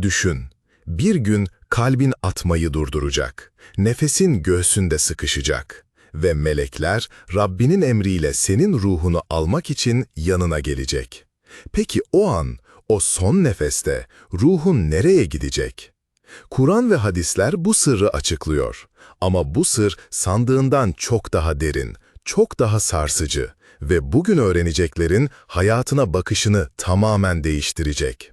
Düşün, bir gün kalbin atmayı durduracak, nefesin göğsünde sıkışacak ve melekler Rabbinin emriyle senin ruhunu almak için yanına gelecek. Peki o an, o son nefeste ruhun nereye gidecek? Kur'an ve hadisler bu sırrı açıklıyor. Ama bu sır sandığından çok daha derin, çok daha sarsıcı ve bugün öğreneceklerin hayatına bakışını tamamen değiştirecek.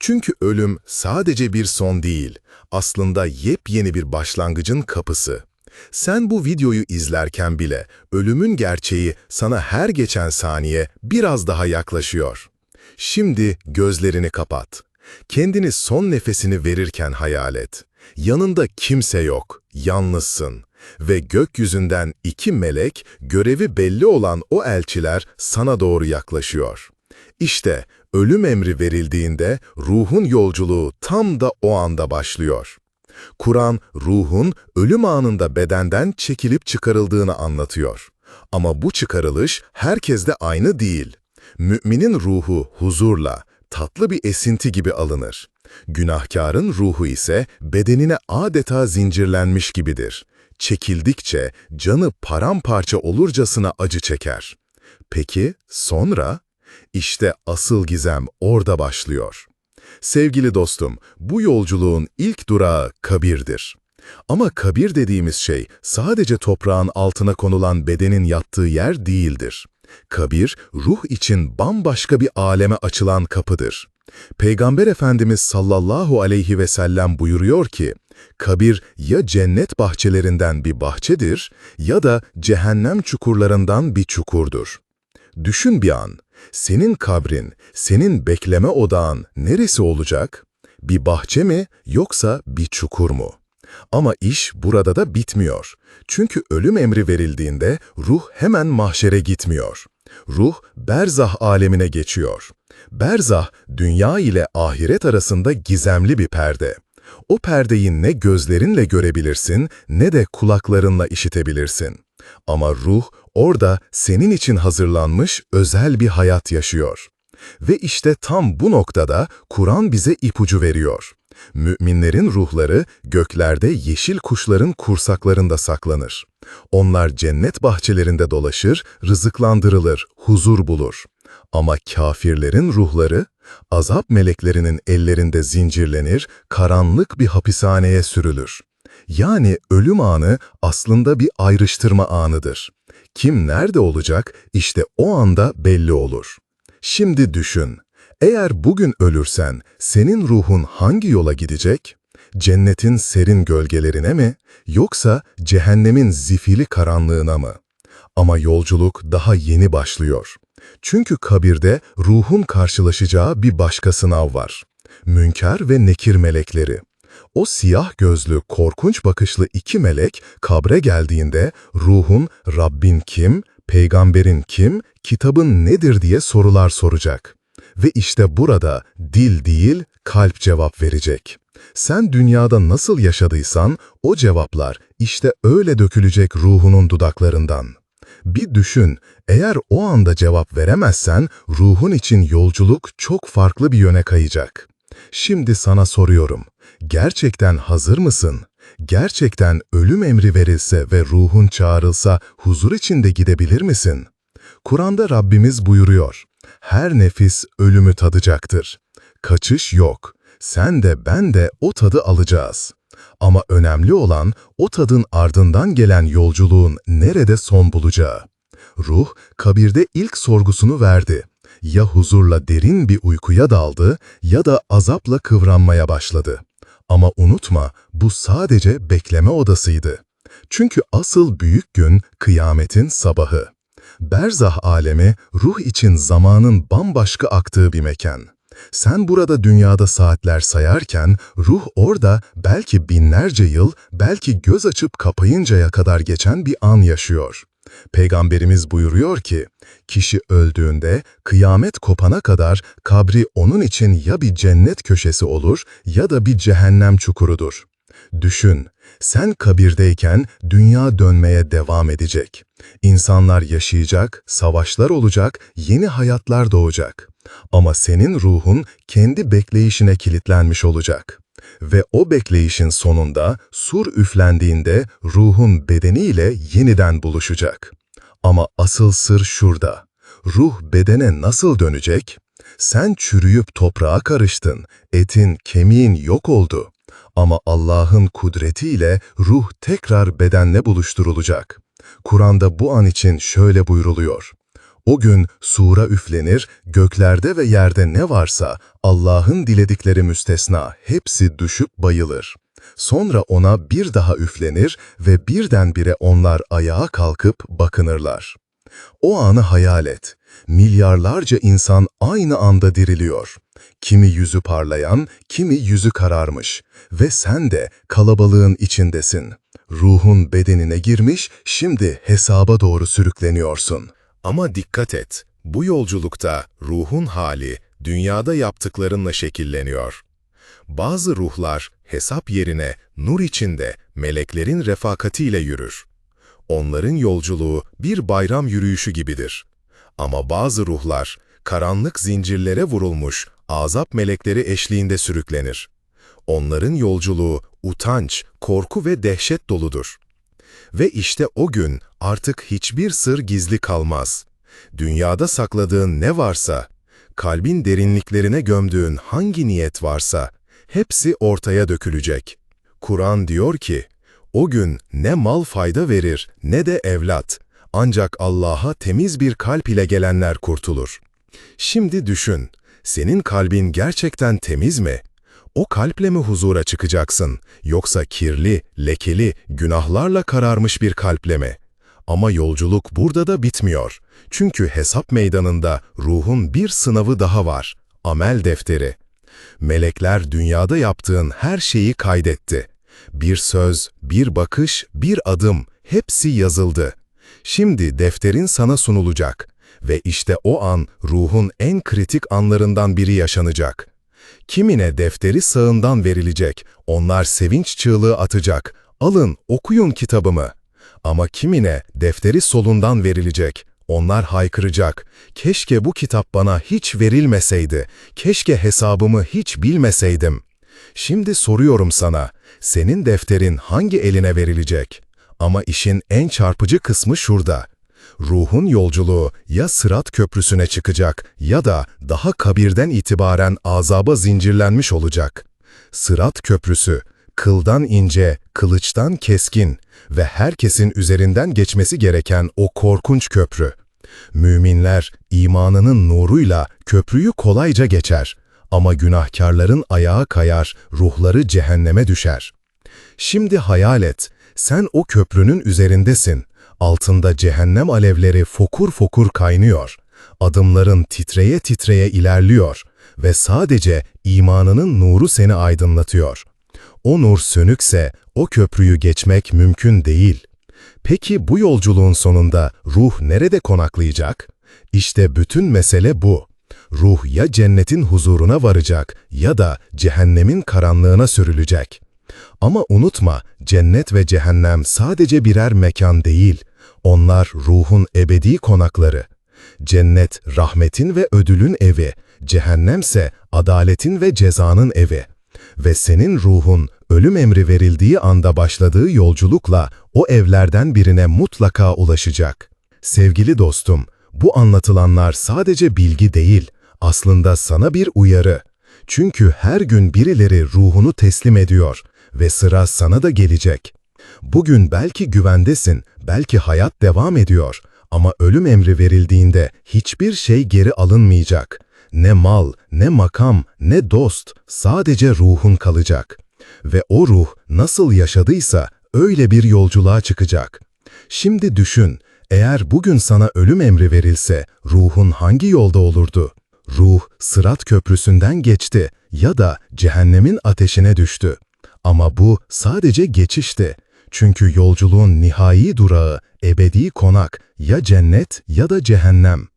Çünkü ölüm sadece bir son değil, aslında yepyeni bir başlangıcın kapısı. Sen bu videoyu izlerken bile ölümün gerçeği sana her geçen saniye biraz daha yaklaşıyor. Şimdi gözlerini kapat. Kendini son nefesini verirken hayal et. Yanında kimse yok, yalnızsın. Ve gökyüzünden iki melek, görevi belli olan o elçiler sana doğru yaklaşıyor. İşte ölüm emri verildiğinde ruhun yolculuğu tam da o anda başlıyor. Kur'an, ruhun ölüm anında bedenden çekilip çıkarıldığını anlatıyor. Ama bu çıkarılış herkeste aynı değil. Müminin ruhu huzurla, tatlı bir esinti gibi alınır. Günahkarın ruhu ise bedenine adeta zincirlenmiş gibidir. Çekildikçe canı paramparça olurcasına acı çeker. Peki sonra? İşte asıl gizem orada başlıyor. Sevgili dostum, bu yolculuğun ilk durağı kabirdir. Ama kabir dediğimiz şey sadece toprağın altına konulan bedenin yattığı yer değildir. Kabir, ruh için bambaşka bir aleme açılan kapıdır. Peygamber Efendimiz sallallahu aleyhi ve sellem buyuruyor ki, kabir ya cennet bahçelerinden bir bahçedir ya da cehennem çukurlarından bir çukurdur. Düşün bir an, senin kabrin, senin bekleme odağın neresi olacak? Bir bahçe mi yoksa bir çukur mu? Ama iş burada da bitmiyor. Çünkü ölüm emri verildiğinde ruh hemen mahşere gitmiyor. Ruh berzah alemine geçiyor. Berzah, dünya ile ahiret arasında gizemli bir perde. O perdeyi ne gözlerinle görebilirsin ne de kulaklarınla işitebilirsin. Ama ruh orada senin için hazırlanmış özel bir hayat yaşıyor. Ve işte tam bu noktada Kur'an bize ipucu veriyor. Müminlerin ruhları göklerde yeşil kuşların kursaklarında saklanır. Onlar cennet bahçelerinde dolaşır, rızıklandırılır, huzur bulur. Ama kafirlerin ruhları, azap meleklerinin ellerinde zincirlenir, karanlık bir hapishaneye sürülür. Yani ölüm anı aslında bir ayrıştırma anıdır. Kim nerede olacak işte o anda belli olur. Şimdi düşün, eğer bugün ölürsen senin ruhun hangi yola gidecek? Cennetin serin gölgelerine mi yoksa cehennemin zifiri karanlığına mı? Ama yolculuk daha yeni başlıyor. Çünkü kabirde ruhun karşılaşacağı bir başka sınav var. Münker ve nekir melekleri. O siyah gözlü, korkunç bakışlı iki melek kabre geldiğinde ruhun Rabbin kim, peygamberin kim, kitabın nedir diye sorular soracak. Ve işte burada dil değil, kalp cevap verecek. Sen dünyada nasıl yaşadıysan o cevaplar işte öyle dökülecek ruhunun dudaklarından. Bir düşün, eğer o anda cevap veremezsen ruhun için yolculuk çok farklı bir yöne kayacak. Şimdi sana soruyorum, gerçekten hazır mısın? Gerçekten ölüm emri verilse ve ruhun çağrılsa huzur içinde gidebilir misin? Kur'an'da Rabbimiz buyuruyor, her nefis ölümü tadacaktır. Kaçış yok. Sen de ben de o tadı alacağız. Ama önemli olan o tadın ardından gelen yolculuğun nerede son bulacağı. Ruh, kabirde ilk sorgusunu verdi. Ya huzurla derin bir uykuya daldı ya da azapla kıvranmaya başladı. Ama unutma, bu sadece bekleme odasıydı. Çünkü asıl büyük gün kıyametin sabahı. Berzah alemi ruh için zamanın bambaşka aktığı bir mekan. Sen burada dünyada saatler sayarken ruh orada belki binlerce yıl, belki göz açıp kapayıncaya kadar geçen bir an yaşıyor. Peygamberimiz buyuruyor ki, kişi öldüğünde kıyamet kopana kadar kabri onun için ya bir cennet köşesi olur ya da bir cehennem çukurudur. Düşün, Sen kabirdeyken dünya dönmeye devam edecek. İnsanlar yaşayacak, savaşlar olacak, yeni hayatlar doğacak. Ama senin ruhun kendi bekleyişine kilitlenmiş olacak. Ve o bekleyişin sonunda sur üflendiğinde ruhun bedeniyle yeniden buluşacak. Ama asıl sır şurada. Ruh bedene nasıl dönecek? Sen çürüyüp toprağa karıştın, etin, kemiğin yok oldu. Ama Allah'ın kudretiyle ruh tekrar bedenle buluşturulacak. Kur'an'da bu an için şöyle buyruluyor. O gün sura üflenir, göklerde ve yerde ne varsa Allah'ın diledikleri müstesna hepsi düşüp bayılır. Sonra ona bir daha üflenir ve birdenbire onlar ayağa kalkıp bakınırlar. O anı hayal et. Milyarlarca insan aynı anda diriliyor. Kimi yüzü parlayan, kimi yüzü kararmış. Ve sen de kalabalığın içindesin. Ruhun bedenine girmiş, şimdi hesaba doğru sürükleniyorsun. Ama dikkat et, bu yolculukta ruhun hali dünyada yaptıklarınla şekilleniyor. Bazı ruhlar hesap yerine nur içinde meleklerin refakatiyle yürür. Onların yolculuğu bir bayram yürüyüşü gibidir. Ama bazı ruhlar karanlık zincirlere vurulmuş azap melekleri eşliğinde sürüklenir. Onların yolculuğu utanç, korku ve dehşet doludur. Ve işte o gün artık hiçbir sır gizli kalmaz. Dünyada sakladığın ne varsa, kalbin derinliklerine gömdüğün hangi niyet varsa, hepsi ortaya dökülecek. Kur'an diyor ki, o gün ne mal fayda verir ne de evlat. Ancak Allah'a temiz bir kalp ile gelenler kurtulur. Şimdi düşün, senin kalbin gerçekten temiz mi? O kalple mi huzura çıkacaksın, yoksa kirli, lekeli, günahlarla kararmış bir kalple mi? Ama yolculuk burada da bitmiyor. Çünkü hesap meydanında ruhun bir sınavı daha var, amel defteri. Melekler dünyada yaptığın her şeyi kaydetti. Bir söz, bir bakış, bir adım, hepsi yazıldı. Şimdi defterin sana sunulacak ve işte o an ruhun en kritik anlarından biri yaşanacak. Kimine defteri sağından verilecek, onlar sevinç çığlığı atacak, alın okuyun kitabımı. Ama kimine defteri solundan verilecek, onlar haykıracak, keşke bu kitap bana hiç verilmeseydi, keşke hesabımı hiç bilmeseydim. Şimdi soruyorum sana, senin defterin hangi eline verilecek? Ama işin en çarpıcı kısmı şurada. Ruhun yolculuğu ya Sırat Köprüsü'ne çıkacak ya da daha kabirden itibaren azaba zincirlenmiş olacak. Sırat Köprüsü, kıldan ince, kılıçtan keskin ve herkesin üzerinden geçmesi gereken o korkunç köprü. Müminler imanının nuruyla köprüyü kolayca geçer ama günahkarların ayağı kayar, ruhları cehenneme düşer. Şimdi hayal et, sen o köprünün üzerindesin. Altında cehennem alevleri fokur fokur kaynıyor. Adımların titreye titreye ilerliyor ve sadece imanının nuru seni aydınlatıyor. O nur sönükse o köprüyü geçmek mümkün değil. Peki bu yolculuğun sonunda ruh nerede konaklayacak? İşte bütün mesele bu. Ruh ya cennetin huzuruna varacak ya da cehennemin karanlığına sürülecek. Ama unutma, cennet ve cehennem sadece birer mekan değil, onlar ruhun ebedi konakları. Cennet, rahmetin ve ödülün evi, cehennemse adaletin ve cezanın evi. Ve senin ruhun ölüm emri verildiği anda başladığı yolculukla o evlerden birine mutlaka ulaşacak. Sevgili dostum, bu anlatılanlar sadece bilgi değil, aslında sana bir uyarı. Çünkü her gün birileri ruhunu teslim ediyor ve sıra sana da gelecek. Bugün belki güvendesin, belki hayat devam ediyor ama ölüm emri verildiğinde hiçbir şey geri alınmayacak. Ne mal, ne makam, ne dost, sadece ruhun kalacak. Ve o ruh nasıl yaşadıysa öyle bir yolculuğa çıkacak. Şimdi düşün, eğer bugün sana ölüm emri verilse ruhun hangi yolda olurdu? Ruh Sırat Köprüsü'nden geçti ya da cehennemin ateşine düştü. Ama bu sadece geçişti. Çünkü yolculuğun nihai durağı, ebedi konak ya cennet ya da cehennem.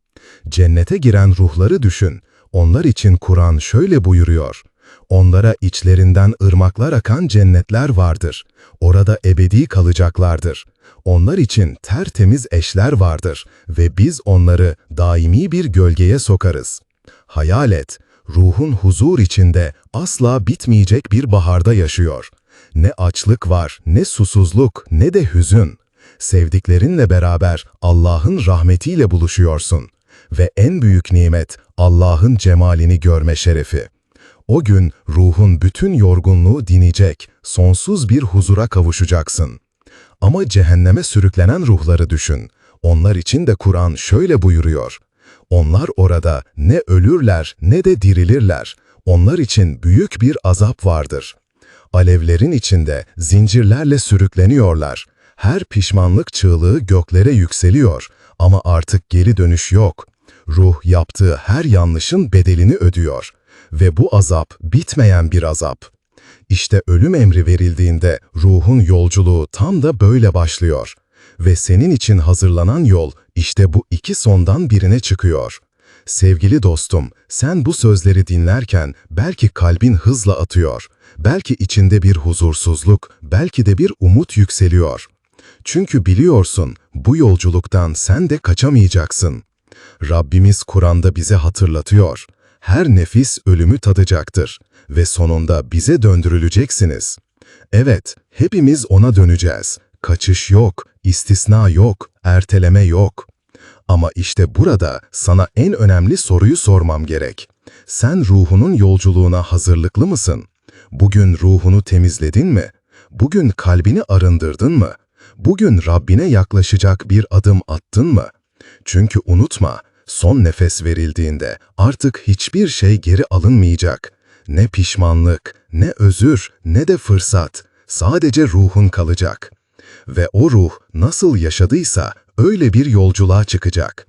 Cennete giren ruhları düşün. Onlar için Kur'an şöyle buyuruyor. Onlara içlerinden ırmaklar akan cennetler vardır. Orada ebedi kalacaklardır. Onlar için tertemiz eşler vardır ve biz onları daimi bir gölgeye sokarız. Hayal et, ruhun huzur içinde asla bitmeyecek bir baharda yaşıyor. Ne açlık var, ne susuzluk, ne de hüzün. Sevdiklerinle beraber Allah'ın rahmetiyle buluşuyorsun. Ve en büyük nimet Allah'ın cemalini görme şerefi. O gün ruhun bütün yorgunluğu dinecek, sonsuz bir huzura kavuşacaksın. Ama cehenneme sürüklenen ruhları düşün. Onlar için de Kur'an şöyle buyuruyor. Onlar orada ne ölürler ne de dirilirler. Onlar için büyük bir azap vardır. Alevlerin içinde zincirlerle sürükleniyorlar. Her pişmanlık çığlığı göklere yükseliyor ama artık geri dönüş yok. Ruh yaptığı her yanlışın bedelini ödüyor ve bu azap bitmeyen bir azap. İşte ölüm emri verildiğinde ruhun yolculuğu tam da böyle başlıyor. Ve senin için hazırlanan yol işte bu iki sondan birine çıkıyor. Sevgili dostum, sen bu sözleri dinlerken belki kalbin hızla atıyor, belki içinde bir huzursuzluk, belki de bir umut yükseliyor. Çünkü biliyorsun bu yolculuktan sen de kaçamayacaksın. Rabbimiz Kur'an'da bize hatırlatıyor. Her nefis ölümü tadacaktır ve sonunda bize döndürüleceksiniz. Evet, hepimiz ona döneceğiz. Kaçış yok, istisna yok, erteleme yok. Ama işte burada sana en önemli soruyu sormam gerek. Sen ruhunun yolculuğuna hazırlıklı mısın? Bugün ruhunu temizledin mi? Bugün kalbini arındırdın mı? Bugün Rabbine yaklaşacak bir adım attın mı? Çünkü unutma, son nefes verildiğinde artık hiçbir şey geri alınmayacak. Ne pişmanlık, ne özür, ne de fırsat. Sadece ruhun kalacak. Ve o ruh nasıl yaşadıysa öyle bir yolculuğa çıkacak.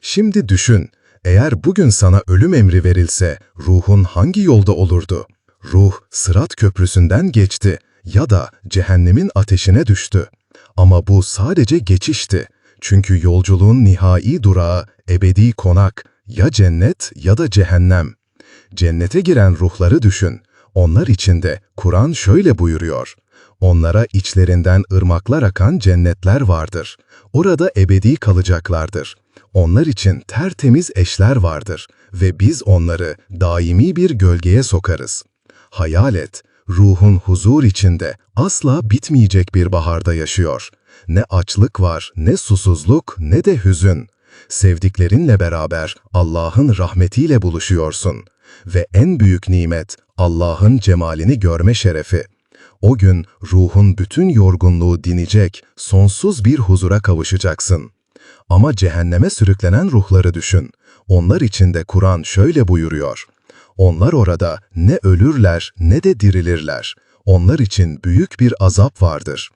Şimdi düşün, eğer bugün sana ölüm emri verilse ruhun hangi yolda olurdu? Ruh sırat köprüsünden geçti ya da cehennemin ateşine düştü. Ama bu sadece geçişti. Çünkü yolculuğun nihai durağı ebedi konak ya cennet ya da cehennem. Cennete giren ruhları düşün. Onlar içinde Kur'an şöyle buyuruyor. Onlara içlerinden ırmaklar akan cennetler vardır. Orada ebedi kalacaklardır. Onlar için tertemiz eşler vardır ve biz onları daimi bir gölgeye sokarız. Hayal et, ruhun huzur içinde asla bitmeyecek bir baharda yaşıyor. Ne açlık var, ne susuzluk, ne de hüzün. Sevdiklerinle beraber Allah'ın rahmetiyle buluşuyorsun. Ve en büyük nimet Allah'ın cemalini görme şerefi. O gün ruhun bütün yorgunluğu dinecek, sonsuz bir huzura kavuşacaksın. Ama cehenneme sürüklenen ruhları düşün. Onlar için de Kur'an şöyle buyuruyor. Onlar orada ne ölürler ne de dirilirler. Onlar için büyük bir azap vardır.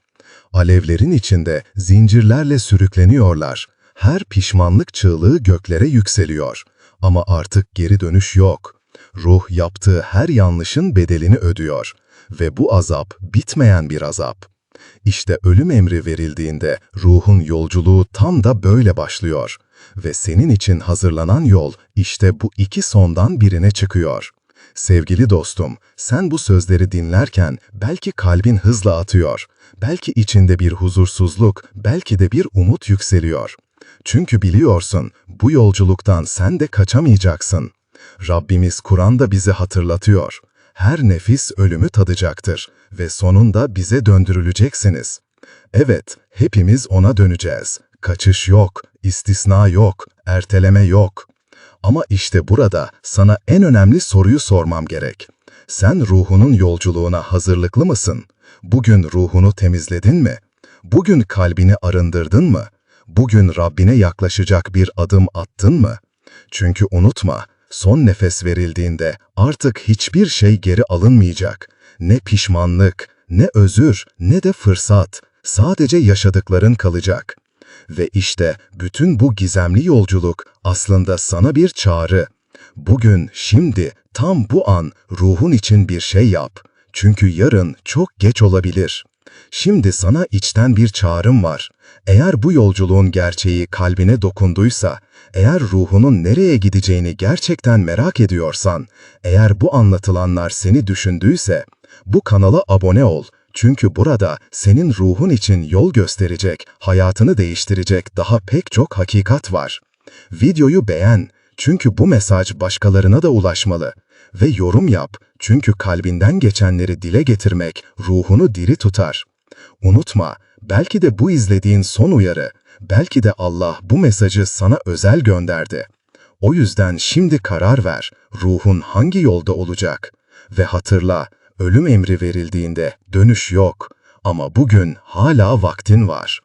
Alevlerin içinde zincirlerle sürükleniyorlar. Her pişmanlık çığlığı göklere yükseliyor. Ama artık geri dönüş yok. Ruh yaptığı her yanlışın bedelini ödüyor. Ve bu azap bitmeyen bir azap. İşte ölüm emri verildiğinde ruhun yolculuğu tam da böyle başlıyor. Ve senin için hazırlanan yol işte bu iki sondan birine çıkıyor. Sevgili dostum, sen bu sözleri dinlerken belki kalbin hızla atıyor, belki içinde bir huzursuzluk, belki de bir umut yükseliyor. Çünkü biliyorsun, bu yolculuktan sen de kaçamayacaksın. Rabbimiz Kur'an'da bizi hatırlatıyor. Her nefis ölümü tadacaktır ve sonunda bize döndürüleceksiniz. Evet, hepimiz ona döneceğiz. Kaçış yok, istisna yok, erteleme yok. Ama işte burada sana en önemli soruyu sormam gerek. Sen ruhunun yolculuğuna hazırlıklı mısın? Bugün ruhunu temizledin mi? Bugün kalbini arındırdın mı? Bugün Rabbine yaklaşacak bir adım attın mı? Çünkü unutma, son nefes verildiğinde artık hiçbir şey geri alınmayacak. Ne pişmanlık, ne özür, ne de fırsat. Sadece yaşadıkların kalacak. Ve işte bütün bu gizemli yolculuk aslında sana bir çağrı. Bugün, şimdi, tam bu an ruhun için bir şey yap. Çünkü yarın çok geç olabilir. Şimdi sana içten bir çağrım var. Eğer bu yolculuğun gerçeği kalbine dokunduysa, eğer ruhunun nereye gideceğini gerçekten merak ediyorsan, eğer bu anlatılanlar seni düşündüyse, bu kanala abone ol. Çünkü burada senin ruhun için yol gösterecek, hayatını değiştirecek daha pek çok hakikat var. Videoyu beğen çünkü bu mesaj başkalarına da ulaşmalı. Ve yorum yap çünkü kalbinden geçenleri dile getirmek ruhunu diri tutar. Unutma, belki de bu izlediğin son uyarı, belki de Allah bu mesajı sana özel gönderdi. O yüzden şimdi karar ver, ruhun hangi yolda olacak? Ve hatırla, ölüm emri verildiğinde dönüş yok. Ama bugün hala vaktin var.